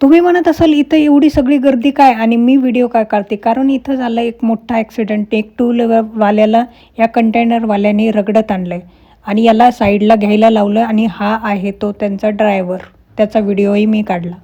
तुम्ही म्हणत असाल इथं एवढी सगळी गर्दी काय आणि मी व्हिडिओ काय काढते? कारण इथं झालं एक मोठा ॲक्सिडेंट एक टू व्हीलरवाल्याला या कंटेनरवाल्याने रगडत आणलं आहे आणि याला साईडला घ्यायला लावलं आणि हा आहे तो त्यांचा ड्रायव्हर त्याचा व्हिडिओही मी काढला.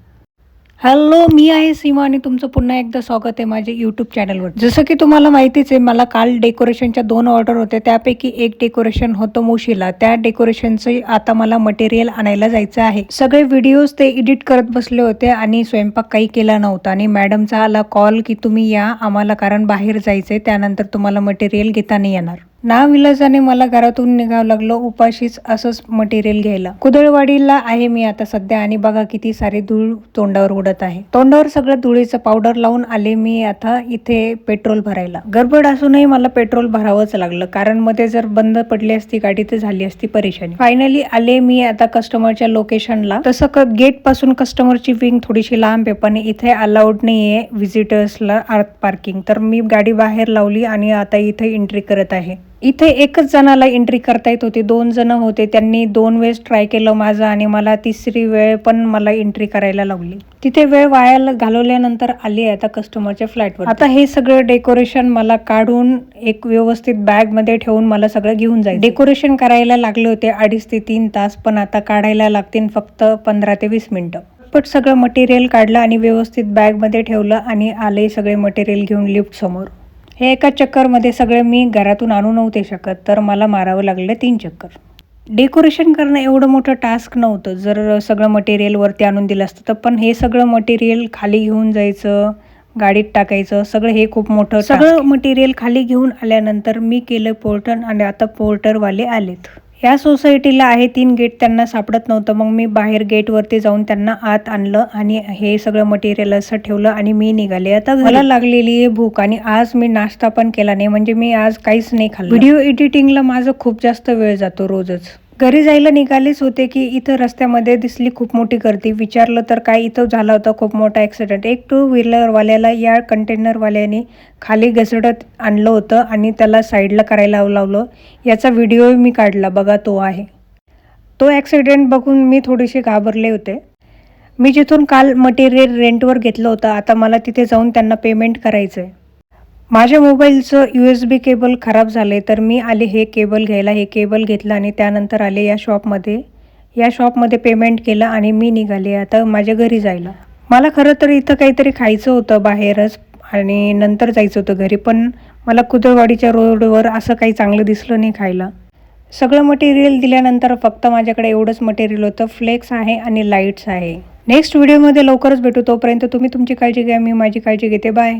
हॅलो मी आहे सीमा आणि तुमचं पुन्हा एकदा स्वागत आहे माझ्या यूट्यूब चॅनलवर जसं की तुम्हाला माहितीच आहे मला काल डेकोरेशनच्या दोन ऑर्डर होते त्यापैकी एक डेकोरेशन होतं मुशीला. त्या डेकोरेशनचं आता मला मटेरियल आणायला जायचं आहे. सगळे व्हिडिओज ते एडिट करत बसले होते आणि स्वयंपाक काही केला नव्हता. आणि मॅडमचा आला कॉल की तुम्ही या आम्हाला कारण बाहेर जायचं आहे त्यानंतर तुम्हाला मटेरियल घेता नाही येणार. नाविलाजाने मला घरातून निघावं लागलं. उपाशीच असंच मटेरियल घ्यायला. कुदळवाडीला आहे मी आता सध्या आणि बघा किती सारी धूळ तोंडावर उडत आहे. तोंडावर सगळं धुळीचं पावडर लावून आले मी आता इथे पेट्रोल भरायला. गडबड असूनही मला पेट्रोल भरावंच लागलं. कारण मध्ये जर बंद पडली असती गाडी तर झाली असती परेशानी. फायनली आले मी आता कस्टमरच्या लोकेशनला तसं गेटपासून कस्टमरची विंग थोडीशी लांब आहे पण इथे अलाउड नाहीये व्हिजिटर्सला अर्थ पार्किंग तर मी गाडी बाहेर लावली आणि आता इथे एंट्री करत आहे. इथे एकच जणाला एंट्री करता येत होती. दोन जण होते. त्यांनी दोन वेळेस ट्राय केलं माझं आणि मला तिसरी वेळ पण मला एंट्री करायला लावली. तिथे वेळ वाया घालवल्यानंतर आली आहे आता कस्टमरच्या फ्लॅटवर आता हे सगळं डेकोरेशन मला काढून एक व्यवस्थित बॅगमध्ये ठेवून मला सगळं घेऊन जाईल डेकोरेशन करायला लागले होते अडीच ते तीन तास पण आता काढायला लागतील फक्त पंधरा ते वीस मिनिटं. पट सगळं मटेरियल काढलं आणि व्यवस्थित बॅगमध्ये ठेवलं आणि आले सगळे मटेरियल घेऊन लिफ्ट समोर. हे एका चक्करमध्ये सगळे मी घरातून आणू नव्हते शकत तर मला मारावं लागलं तीन चक्कर. डेकोरेशन करणं एवढं मोठं टास्क नव्हतं. जर सगळं मटेरियल वरती आणून दिलं असतं तर पण हे सगळं मटेरियल खाली घेऊन जायचं गाडीत टाकायचं सगळं हे खूप मोठं सगळं मटेरियल खाली घेऊन आल्यानंतर मी केलं पोर्टर आणि आता पोर्टरवाले आलेत. या सोसायटीला आहे तीन गेट त्यांना सापडत नव्हतं. मग मी बाहेर गेटवरती जाऊन त्यांना आत आणलं आणि हे सगळं मटेरियल असं ठेवलं आणि मी निघाले. आता मला लागलेली आहे भूक आणि आज मी नाश्ता पण केला नाही. म्हणजे मी आज काहीच नाही खाल्लं. व्हिडिओ एडिटिंगला माझं खूप जास्त वेळ जातो रोजच. घरी जायला निघालेच होते की इथं रस्त्यामध्ये दिसली खूप मोठी गर्दी. विचारलं तर काय इथं झाला होता खूप मोठा ॲक्सिडेंट एक टू व्हीलरवाल्याला या कंटेनरवाल्याने खाली घसरत आणलं होतं आणि त्याला साईडला करायला लावलं. याचा व्हिडिओ मी काढला. बघा तो आहे. तो ॲक्सिडेंट बघून मी थोडेसे घाबरले होते. मी जिथून काल मटेरियल रेंटवर घेतलं होतं. आता मला तिथे जाऊन त्यांना पेमेंट करायचं आहे माझ्या मोबाईलचं यू एस बी केबल खराब झाले तर मी आले हे केबल घ्यायला हे केबल घेतलं आणि त्यानंतर आले या शॉपमध्ये. या शॉपमध्ये पेमेंट केलं आणि मी निघाले. आता माझ्या घरी जायला. मला खरं तर इथं काहीतरी खायचं होतं बाहेरच आणि नंतर जायचं होतं घरी पण मला कुदळवाडीच्या रोडवर असं काही चांगलं दिसलं नाही खायला. सगळं मटेरियल दिल्यानंतर फक्त माझ्याकडे एवढंच मटेरियल होतं. फ्लेक्स आहे आणि लाईट्स आहे. नेक्स्ट व्हिडिओमध्ये लवकरच भेटू. तोपर्यंत तुम्ही तुमची काळजी घ्या. मी माझी काळजी घेते. बाय